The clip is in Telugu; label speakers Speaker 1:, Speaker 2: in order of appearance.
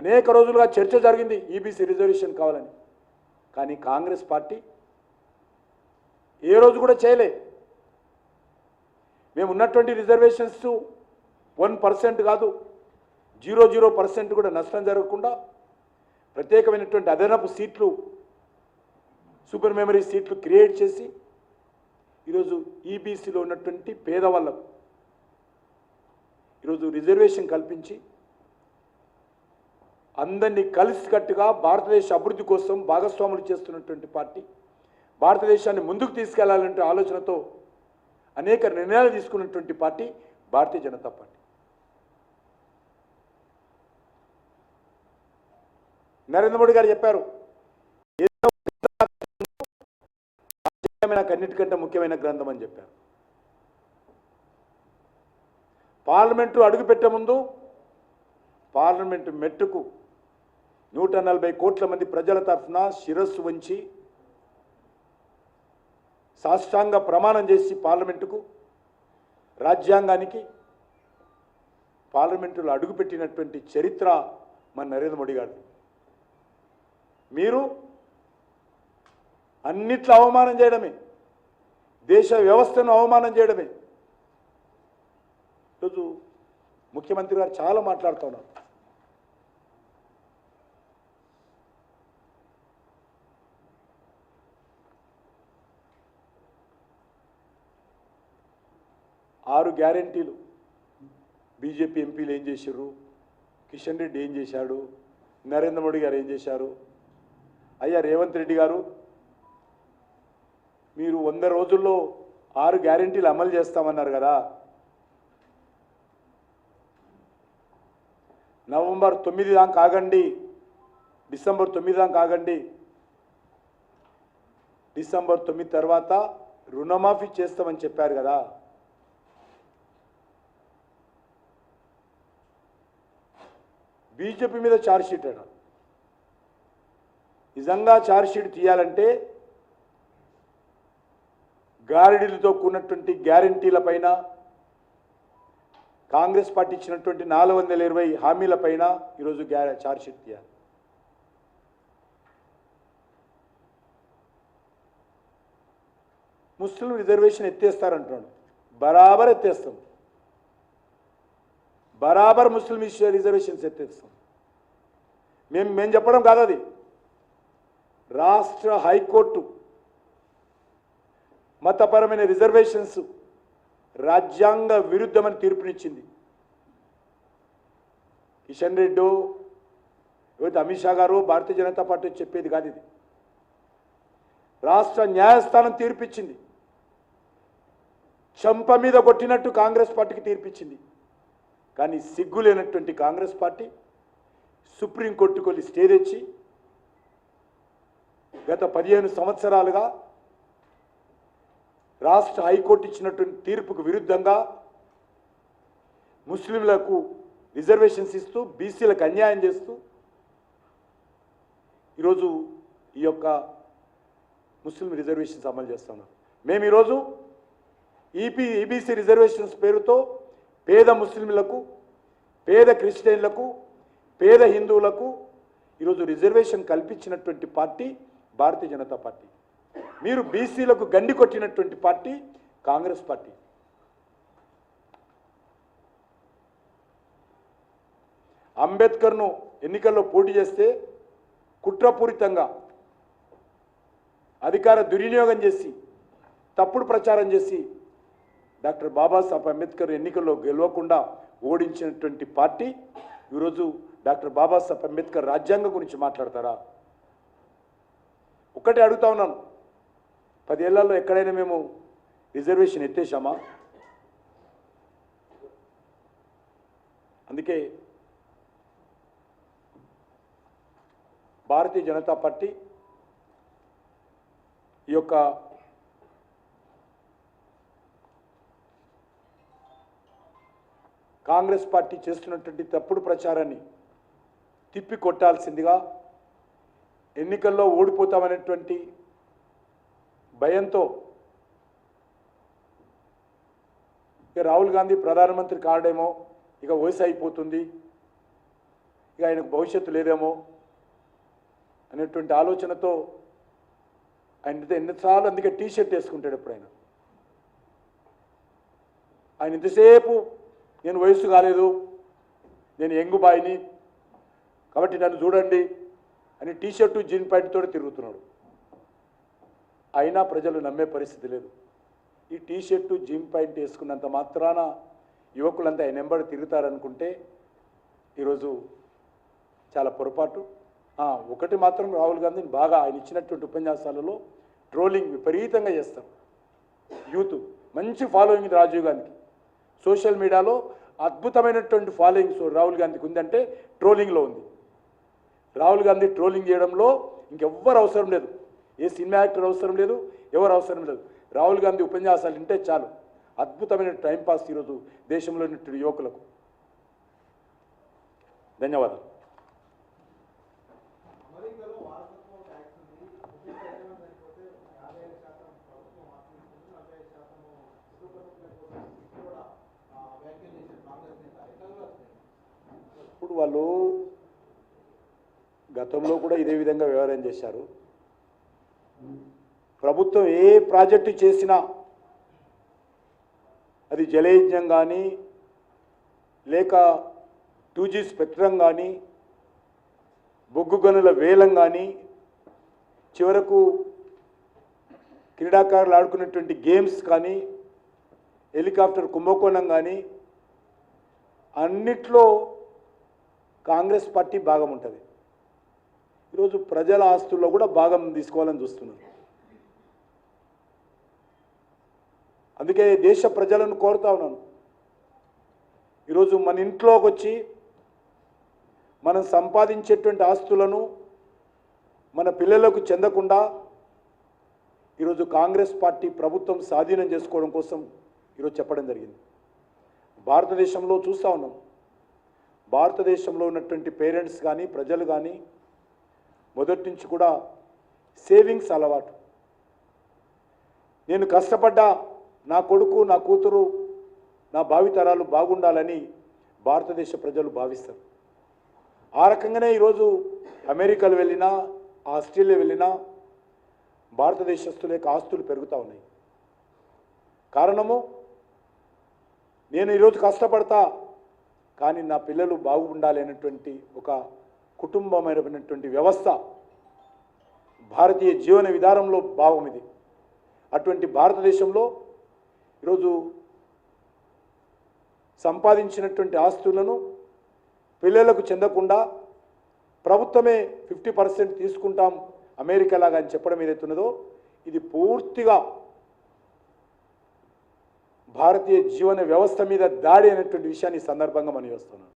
Speaker 1: అనేక రోజులుగా చర్చ జరిగింది. ఈబీసీ రిజర్వేషన్ కావాలని. కానీ కాంగ్రెస్ పార్టీ ఏ రోజు కూడా చేయలే. మేము ఉన్నటువంటి రిజర్వేషన్స్ వన్ పర్సెంట్ కాదు జీరో జీరో పర్సెంట్ కూడా నష్టం జరగకుండా ప్రత్యేకమైనటువంటి అదనపు సీట్లు సూపర్ మెమరీ సీట్లు క్రియేట్ చేసి ఈరోజు ఈబీసీలో ఉన్నటువంటి పేదవాళ్ళకు ఈరోజు రిజర్వేషన్ కల్పించి అందరినీ కలిసికట్టుగా భారతదేశ అభివృద్ధి కోసం భాగస్వాములు చేస్తున్నటువంటి పార్టీ. భారతదేశాన్ని ముందుకు తీసుకెళ్ళాలంటే ఆలోచనతో అనేక నిర్ణయాలు తీసుకున్నటువంటి పార్టీ భారతీయ జనతా పార్టీ. నరేంద్ర మోడీ గారు చెప్పారు నాకు అన్నిటికంటే ముఖ్యమైన గ్రంథం అని చెప్పారు. పార్లమెంటు అడుగు పెట్టే ముందు పార్లమెంటు మెట్టుకు నూట నలభై కోట్ల మంది ప్రజల తరఫున శిరస్సు వంచి సాష్టాంగ ప్రమాణం చేసి పార్లమెంటుకు రాజ్యాంగానికి పార్లమెంటులో అడుగుపెట్టినటువంటి చరిత్ర మన నరేంద్ర మోడీ గారు మీరు అన్నిట్లో అవమానం చేయడమే దేశ వ్యవస్థను అవమానం చేయడమే. ఈరోజు ముఖ్యమంత్రి గారు చాలా మాట్లాడుతూ ఉన్నారు. ఆరు గ్యారంటీలు. బీజేపీ ఎంపీలు ఏం చేశారు కిషన్ రెడ్డి ఏం చేశాడు? నరేంద్ర మోడీ గారు ఏం చేశారు? అయ్యా రేవంత్ రెడ్డి గారు మీరు వంద రోజుల్లో ఆరు గ్యారంటీలు అమలు చేస్తామన్నారు కదా. నవంబర్ తొమ్మిది దాకా ఆగండి. డిసెంబర్ తొమ్మిది దాకా ఆగండి. డిసెంబర్ తొమ్మిది తర్వాత రుణమాఫీ చేస్తామని చెప్పారు కదా. బీజేపీ మీద ఛార్జ్షీట్ అట. నిజంగా ఛార్జ్షీట్ తీయాలంటే గారిడీలతో కూడినటువంటి గ్యారంటీలపైన కాంగ్రెస్ పార్టీ ఇచ్చినటువంటి నాలుగు వందల ఇరవై హామీల పైన ఈరోజు గ్యా ఛార్జ్షీట్ తీయాలి. ముస్లిం రిజర్వేషన్ ఎత్తేస్తారంటున్నాడు. బరాబర్ ఎత్తేస్తాం. బరాబర్ ముస్లిం ఇష్యూ రిజర్వేషన్స్ ఎత్తేస్తాం మేము మేము చెప్పడం కాదు అది. రాష్ట్ర హైకోర్టు మతపరమైన రిజర్వేషన్స్ రాజ్యాంగ విరుద్ధమని తీర్పునిచ్చింది. కిషన్ రెడ్డి లేకపోతే అమిత్ షా గారు భారతీయ జనతా పార్టీ చెప్పేది కాదు ఇది. రాష్ట్ర న్యాయస్థానం తీర్పిచ్చింది. చంప మీద కొట్టినట్టు కాంగ్రెస్ పార్టీకి తీర్పిచ్చింది. కానీ సిగ్గు లేనటువంటి కాంగ్రెస్ పార్టీ సుప్రీంకోర్టు కొన్ని స్టే తెచ్చి గత పదిహేను సంవత్సరాలుగా రాష్ట్ర హైకోర్టు ఇచ్చినటువంటి తీర్పుకు విరుద్ధంగా ముస్లింలకు రిజర్వేషన్స్ ఇస్తూ బీసీలకు అన్యాయం చేస్తూ ఈరోజు ఈ యొక్క ముస్లిం రిజర్వేషన్స్ అమలు చేస్తున్నాం మేము ఈరోజు ఈపీ ఈబీసీ రిజర్వేషన్స్ పేరుతో పేద ముస్లింలకు పేద క్రిస్టియన్లకు పేద హిందువులకు ఈరోజు రిజర్వేషన్ కల్పించినటువంటి పార్టీ భారతీయ జనతా పార్టీ. మీరు బీసీలకు గండి కొట్టినటువంటి పార్టీ కాంగ్రెస్ పార్టీ. అంబేద్కర్ను ఎన్నికల్లో పోటీ చేస్తే కుట్రపూరితంగా అధికార దుర్వినియోగం చేసి తప్పుడు ప్రచారం చేసి డాక్టర్ బాబాసాహెబ్ అంబేద్కర్ ఎన్నికల్లో గెలవకుండా ఓడించినటువంటి పార్టీ ఈరోజు డాక్టర్ బాబాసాహెబ్ అంబేద్కర్ రాజ్యాంగం గురించి మాట్లాడతారా? ఒక్కటే అడుగుతా ఉన్నాను. పదేళ్ళలో ఎక్కడైనా మేము రిజర్వేషన్ ఎత్తేసామా అందుకే భారతీయ జనతా పార్టీ ఈ యొక్క కాంగ్రెస్ పార్టీ చేస్తున్నటువంటి తప్పుడు ప్రచారాన్ని తిప్పి కొట్టాల్సిందిగా ఎన్నికల్లో ఓడిపోతామనేటువంటి భయంతో ఇక రాహుల్ గాంధీ ప్రధానమంత్రి కాడేమో ఇక వయసు అయిపోతుంది ఇక ఆయనకు భవిష్యత్తు లేదేమో అనేటువంటి ఆలోచనతో ఆయన ఎన్నిసార్లు అందుకే టీ షర్ట్ వేసుకుంటాడు ఎప్పుడైనా. ఆయన ఇంతసేపు నేను వయస్సు కాలేదు. నేను యంగు బాయిని. కాబట్టి నన్ను చూడండి అని టీ షర్టు జీన్ ప్యాంట్తో తిరుగుతున్నాడు. అయినా ప్రజలు నమ్మే పరిస్థితి లేదు. ఈ టీ షర్టు జీన్ ప్యాంట్ వేసుకున్నంత మాత్రాన యువకులంతా ఆయన వెంబడి తిరుగుతారనుకుంటే ఈరోజు చాలా పొరపాటు. ఒకటి మాత్రం రాహుల్ గాంధీని బాగా ఆయన ఇచ్చినటువంటి ఉపన్యాసాలలో ట్రోలింగ్ విపరీతంగా చేస్తారు. యూత్ మంచి ఫాలోయింగ్ రాజీవ్ గాంధీకి. సోషల్ మీడియాలో అద్భుతమైనటువంటి ఫాలోయింగ్ సో రాహుల్ గాంధీకి ఉందంటే ట్రోలింగ్లో ఉంది. రాహుల్ గాంధీ ట్రోలింగ్ చేయడంలో ఇంకెవ్వరు అవసరం లేదు. ఏ సినిమా యాక్టర్ అవసరం లేదు ఎవరు అవసరం లేదు. రాహుల్ గాంధీ ఉపన్యాసాలు వింటే చాలు. అద్భుతమైన టైంపాస్ ఈరోజు దేశంలో ఉన్నటువంటి యువకులకు. ధన్యవాదాలు. ఇప్పుడు వాళ్ళు గతంలో కూడా ఇదే విధంగా వ్యవహారం చేశారు. ప్రభుత్వం ఏ ప్రాజెక్టు చేసినా అది జలయజ్ఞం కానీ లేక టూ జీ స్పెక్ట్రం కానీ బొగ్గు గనుల వేలం కానీ చివరకు క్రీడాకారులు ఆడుకున్నటువంటి గేమ్స్ కానీ హెలికాప్టర్ కుంభకోణం కానీ అన్నిట్లో కాంగ్రెస్ పార్టీ భాగం ఉంటుంది. ఈరోజు ప్రజల ఆస్తుల్లో కూడా భాగం తీసుకోవాలని చూస్తున్నారు. అందుకే దేశ ప్రజలను కోరుతా ఉన్నాను. ఈరోజు మన ఇంట్లోకి వచ్చి మనం సంపాదించేటువంటి ఆస్తులను మన పిల్లలకు చెందకుండా ఈరోజు కాంగ్రెస్ పార్టీ ప్రభుత్వం స్వాధీనం చేసుకోవడం కోసం ఈరోజు చెప్పడం జరిగింది. భారతదేశంలో చూస్తూ ఉన్నాం. భారతదేశంలో ఉన్నటువంటి పేరెంట్స్ కానీ ప్రజలు కానీ మొదటి నుంచి కూడా సేవింగ్స్ అలవాటు. నేను కష్టపడ్డా నా కొడుకు నా కూతురు నా భావితరాలు బాగుండాలని భారతదేశ ప్రజలు భావిస్తారు. ఆ రకంగానే ఈరోజు అమెరికాలు వెళ్ళినా ఆస్ట్రేలియా వెళ్ళినా భారతదేశస్తుల యొక్క ఆస్తులు పెరుగుతూ ఉన్నాయి. కారణము నేను ఈరోజు కష్టపడతా కానీ నా పిల్లలు బాగుండాలి అనేటువంటి ఒక కుటుంబమైనటువంటి వ్యవస్థ భారతీయ జీవన విధానంలో భావం ఇది. అటువంటి భారతదేశంలో ఈరోజు సంపాదించినటువంటి ఆస్తులను పిల్లలకు చెందకుండా ప్రభుత్వమే ఫిఫ్టీ పర్సెంట్ తీసుకుంటాం అమెరికా లాగా అని చెప్పడం ఏదైతున్నదో ఇది పూర్తిగా భారతీయ జీవన వ్యవస్థ మీద దాడి అనేటువంటి విషయాన్ని సందర్భంగా మనం చేస్తున్నాం.